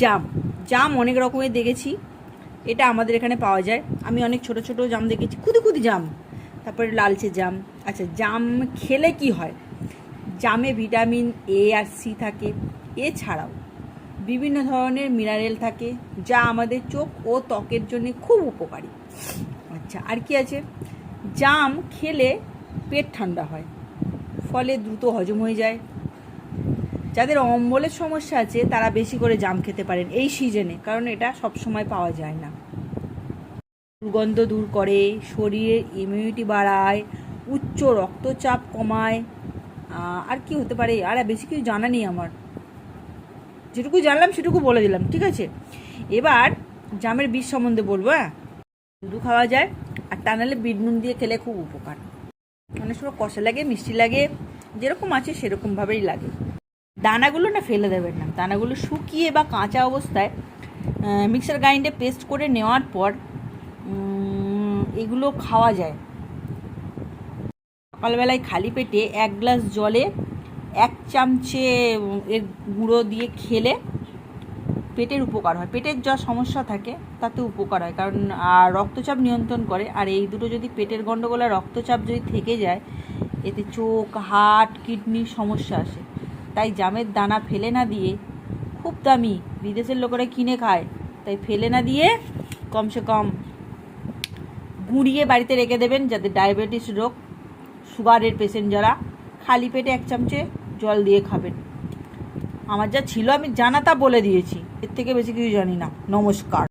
জাম। জাম অনেক রকমের দেখেছি। এটা আমাদের এখানে পাওয়া যায়। আমি অনেক ছোট ছোট জাম দেখেছি। খুদি খুদি জাম। তারপরে লালচে জাম। আচ্ছা জাম খেলে কি হয়? জামে ভিটামিন এ আর সি থাকে। এছাড়াও বিভিন্ন ধরনের মিনারেল থাকে, যা আমাদের চোখ ও ত্বকের জন্য খুব উপকারী। আচ্ছা আর কি আছে? জাম খেলে পেট ঠান্ডা হয়, ফলে দ্রুত হজম হয়ে যায় যাদের অম্বলের সমস্যা আছে, তারা বেশি করে জাম খেতে পারেন এই সিজনে কারণ এটা সব সময় পাওয়া যায় না। দুর্গন্ধ দূর করে শরীরের ইমিউনিটি বাড়ায়, উচ্চ রক্তচাপ কমায় আর কি হতে পারে? আর বেশি কিছু জানা নেই আমার। যেটুকু জানলাম, সেটুকু বলে দিলাম, ঠিক আছে? এবার জামের বীজ সম্বন্ধে বলব হ্যাঁ? শুধু খাওয়া যায়, আর তা নাহলে বিট নুন দিয়ে খেলে খুব উপকার। অনেক সময় কষা লাগে, মিষ্টি লাগে, যেরকম আছে সেরকমভাবেই লাগে। দানাগুলো না ফেলে দেবেন না। দানাগুলো শুকিয়ে বা কাঁচা অবস্থায় মিক্সার গ্রাইন্ডে পেস্ট করে নেওয়ার পর এগুলো খাওয়া যায়। সকালবেলায় খালি পেটে এক গ্লাস জলে এক চামচে এর গুঁড়ো দিয়ে খেলে পেটের উপকার হয়। পেটের যা সমস্যা থাকে, তাতে উপকার হয়। কারণ আর রক্তচাপ নিয়ন্ত্রণ করে। আর এই দুটো যদি পেটের গণ্ডগোল রক্তচাপ যদি থেকে যায়, এতে চোখ হার্ট কিডনির সমস্যা আসে। তাই জামের দানা ফেলে না দিয়ে খুব দামি, বিদেশের লোকেরা কিনে খায়। তাই ফেলে না দিয়ে কমসে কম গুঁড়িয়ে বাড়িতে রেখে দেবেন যাতে ডায়াবেটিস রোগ সুগারের পেশেন্ট যারা খালি পেটে এক চামচে জল দিয়ে খাবেন। আমার যা ছিল আমি জানা তা বলে দিয়েছি। এর থেকে বেশি কিছু জানি না। নমস্কার।